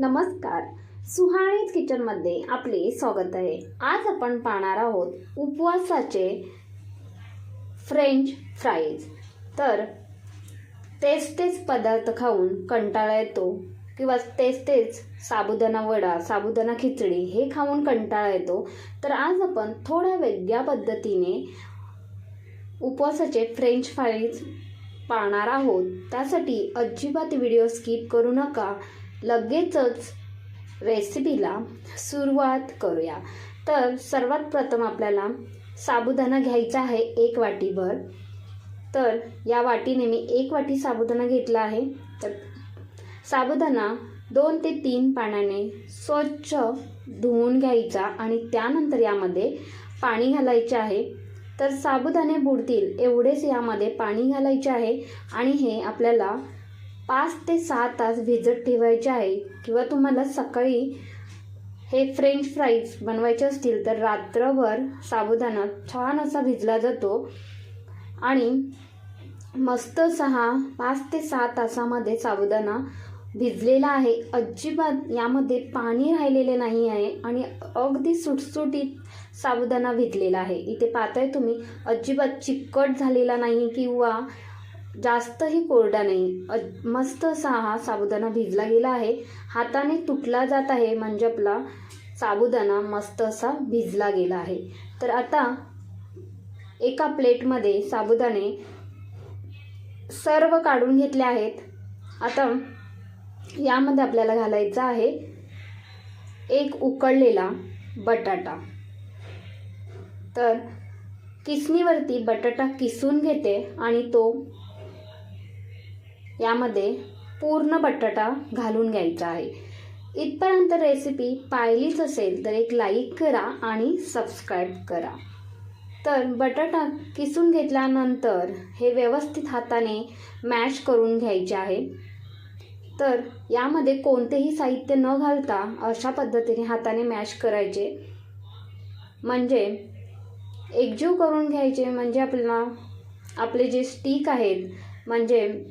नमस्कार. सुहाणीज किचनमध्ये आपले स्वागत आहे. आज आपण पाहणार आहोत उपवासाचे फ्रेंच फ्राईज. तर तेच तेच पदार्थ खाऊन कंटाळा येतो किंवा तेच तेच साबुदाणा वडा साबुदाणा खिचडी हे खाऊन कंटाळा येतो. तर आज आपण थोड्या वेगळ्या पद्धतीने उपवासाचे फ्रेंच फ्राईज पाहणार आहोत. त्यासाठी अजिबात व्हिडिओ स्किप करू नका. लगेचच रेसिपीला सुरुवात करूया. तर सर्वात प्रथम आपल्याला साबुदाणा घ्यायचा आहे एक वाटीभर. तर या वाटीने मी एक वाटी साबुदाणा घेतला आहे. तर साबुदाणा दोन ते तीन पाण्याने स्वच्छ धुवून घ्यायचा आणि त्यानंतर यामध्ये पाणी घालायचे आहे. तर साबुदाणे बुडतील एवढेच यामध्ये पाणी घालायचे आहे आणि हे आपल्याला पाच ते सहा तास भिजत ठेवायचे आहे. किंवा तुम्हाला सकाळी हे फ्रेंच फ्राईज बनवायचे असतील तर रात्रभर साबुदाणा छान असा भिजला जातो. आणि मस्त सहा पाच ते सहा तासामध्ये साबुदाणा भिजलेला आहे. अजिबात यामध्ये पाणी राहिलेले नाही आहे आणि अगदी सुटसुटीत साबुदाणा भिजलेला आहे. इथे पाहताय तुम्ही अजिबात चिकट झालेला नाही किंवा जास्तही कोरडा नाही. अ मस्त असा हा साबुदाणा भिजला गेला आहे. हाताने तुटला जात आहे म्हणजे आपला साबुदाणा मस्त असा भिजला गेला आहे. तर आता एका प्लेटमध्ये साबुदाणे सर्व काढून घेतले आहेत. आता यामध्ये आपल्याला घालायचा आहे एक उकळलेला बटाटा. तर किसणीवरती बटाटा किसून घेते आणि तो यामध्ये पूर्ण बटाटा घालून घ्यायचा आहे. इथपर्यंत रेसिपी पाहिलीच असेल तर एक लाईक करा आणि सबस्क्राईब करा. तर बटाटा किसून घेतल्यानंतर हे व्यवस्थित हाताने मॅश करून घ्यायचे आहे. तर यामध्ये कोणतेही साहित्य न घालता अशा पद्धतीने हाताने मॅश करायचे. म्हणजे एकजीव करून घ्यायचे म्हणजे आपल्याला आपले जे स्टिक आहेत म्हणजे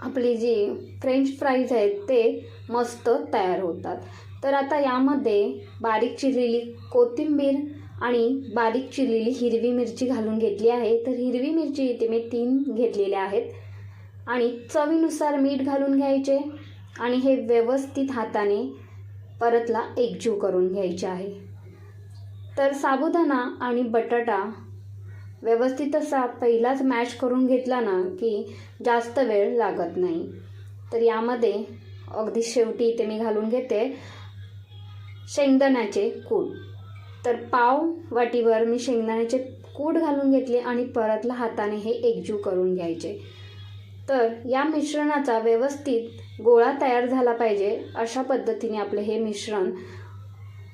आपली जी फ्रेंच फ्राईज आहेत ते मस्त तयार होतात. तर आता यामध्ये बारीक चिरलेली कोथिंबीर आणि बारीक चिरलेली हिरवी मिरची घालून घेतली आहे. तर हिरवी मिरची इथे मी तीन घेतलेल्या आहेत. आणि चवीनुसार मीठ घालून घ्यायचे आणि हे व्यवस्थित हाताने परतला एकजीव करून घ्यायचे आहे. तर साबुदाणा आणि बटाटा व्यवस्थित असा पहिलाच मॅश करून घेतला ना की जास्त वेळ लागत नाही. तर यामध्ये अगदी शेवटी इथे मी घालून घेते. शेंगदाण्याचे कूड तर पाव वाटीवर मी शेंगदाण्याचे कूड घालून घेतले आणि परतला हाताने हे एकजीव करून घ्यायचे. तर या मिश्रणाचा व्यवस्थित गोळा तयार झाला पाहिजे अशा पद्धतीने आपले हे मिश्रण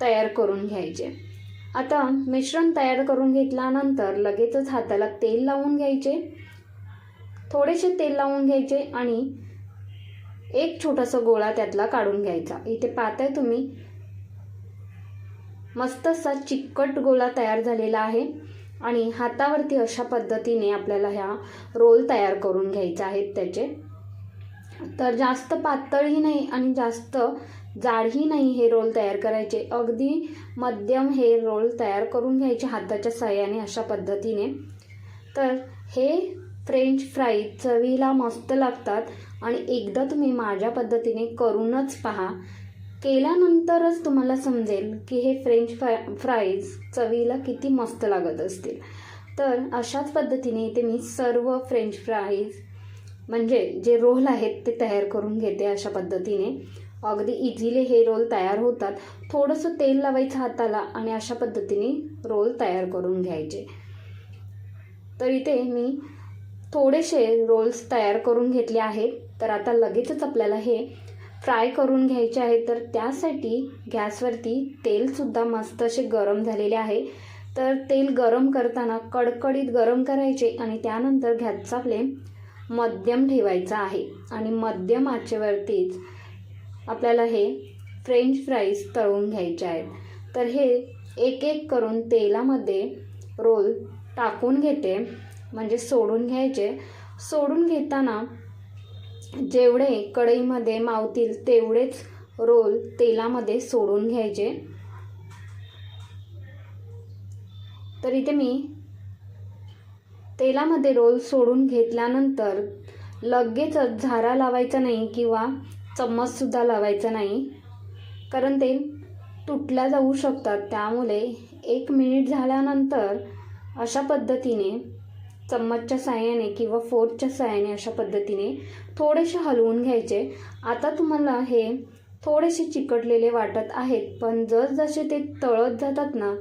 तयार करून घ्यायचे. आता मिश्रण तयार करून घेतल्यानंतर लगेचच हाताला तेल लावून घ्यायचे. थोडेसे तेल लावून घ्यायचे आणि एक छोटासा गोळा त्यातला काढून घ्यायचा. इथे पाहताय तुम्ही मस्त असा चिकट गोळा तयार झालेला आहे आणि हातावरती अशा पद्धतीने आपल्याला ह्या रोल तयार करून घ्यायचे आहेत त्याचे. तर जास्त पातळही नाही आणि जास्त जाडही नाही हे रोल तयार करायचे. अगदी मध्यम हे रोल तयार करून घ्यायचे हाताच्या सहाय्याने अशा पद्धतीने. तर हे फ्रेंच फ्राई चवीला मस्त लागतात आणि एकदा तुम्ही माझ्या पद्धतीने करूनच पहा. केल्यानंतरच तुम्हाला समजेल की हे फ्रेंच फ्राय फ्राईज चवीला किती मस्त लागत असतील. तर अशाच पद्धतीने इथे मी सर्व फ्रेंच फ्राईज म्हणजे जे रोल आहेत ते तयार करून घेते अशा पद्धतीने. अगदी इझिली हे रोल तयार होतात. थोडंसं तेल लावायचं हाताला आणि अशा पद्धतीने रोल तयार करून घ्यायचे. तर इथे मी थोडेसे रोल्स तयार करून घेतले आहेत. तर आता लगेचच आपल्याला हे फ्राय करून घ्यायचे आहे. तर त्यासाठी गॅसवरती तेलसुद्धा मस्त असे गरम झालेले आहे. तर तेल गरम करताना कडकडीत गरम करायचे आणि त्यानंतर गॅसचा फ्लेम मध्यम ठेवायचा आहे. आणि मध्यम आचेवरतीच आपल्याला हे फ्रेंच फ्राईज तळून घ्यायचे आहेत. तर हे एक एक करून तेलामध्ये रोल टाकून घेते. म्हणजे सोडून घ्यायचे. सोडून घेताना जेवढे कढईमध्ये मावतील तेवढेच रोल तेलामध्ये सोडून घ्यायचे. तर इथे मी तेलामध्ये रोल सोडून घेतल्यानंतर लगेचच झारा लावायचा नाही किंवा चम्मचसुद्धा लावायचा नाही. कारण ते तुटल्या जाऊ शकतात. त्यामुळे एक मिनिट झाल्यानंतर अशा पद्धतीने चम्मचच्या साह्याने किंवा फोर्कच्या साह्याने अशा पद्धतीने थोडेसे हलवून घ्यायचे. आता तुम्हाला हे थोडेसे चिकटलेले वाटत आहेत पण जसजसे ते तळत जातात ना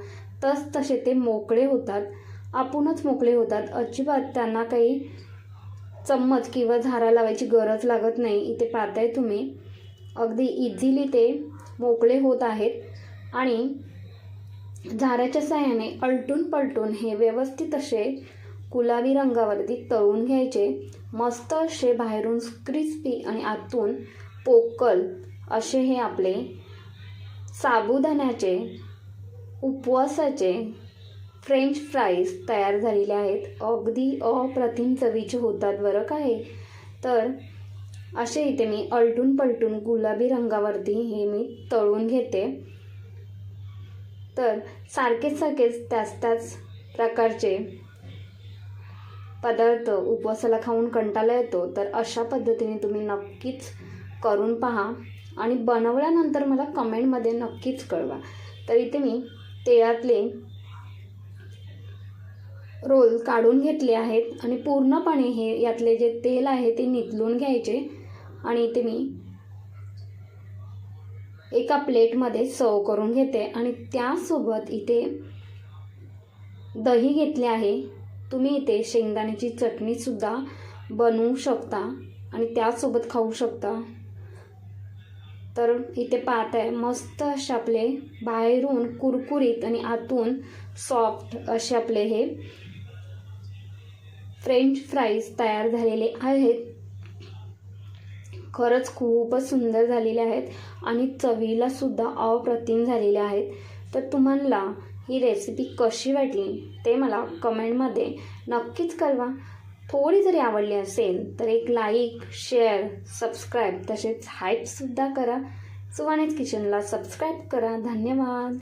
तस तसे ते मोकळे होतात. आपणच मोकळे होतात. अजिबात त्यांना काही चम्मच किंवा झारा लावायची गरज लागत नाही. इथे पाहताय तुम्ही. अगदी इझिली ते मोकळे होत आहेत. आणि झाऱ्याच्या साह्याने अलटून पलटून हे व्यवस्थित असे गुलाबी रंगावरती तळून घ्यायचे. मस्त असे बाहेरून क्रिस्पी आणि आतून पोकल असे हे आपले साबुदाण्याचे उपवासाचे फ्रेंच फ्राईज तयार झालेले आहेत. अगदी अप्रतिम चवीचे होतात. बरं काय तर असे इथे मी अलटून पलटून गुलाबी रंगावरती हे मी तळून घेते. तर सारखेच सारखेच त्याच त्याच प्रकारचे पदार्थ उपवासाला खाऊन कंटाळा येतो. तर अशा पद्धतीने तुम्ही नक्कीच करून पहा आणि बनवल्यानंतर मला कमेंटमध्ये नक्कीच कळवा. तर इथे मी तेलातले रोल काढून घेतले आहेत आणि पूर्णपणे हे यातले जे तेल आहे ते नितलून घ्यायचे आणि इथे मी एका प्लेटमध्ये सर्व करून घेते. आणि त्यासोबत इथे दही घेतले आहे. तुम्ही इथे शेंगदाण्याची चटणीसुद्धा बनवू शकता आणि त्यासोबत खाऊ शकता. तर इथे पाहत आहे मस्त असे आपले बाहेरून कुरकुरीत आणि आतून सॉफ्ट असे आपले हे फ्रेंच फ्राईज तयार झालेले आहेत. खरंच खूपच सुंदर झालेले आहेत आणि चवीला सुद्धा अप्रतिम झालेले आहेत. तर तुम्हाला ही रेसिपी कशी वाटली ते मला कमेंटमध्ये नक्कीच कळवा. थोडी जरी आवडली असेल तर एक लाईक शेअर सबस्क्राईब तसेच हाईपसुद्धा करा. सुवानेच किचनला सबस्क्राईब करा. धन्यवाद.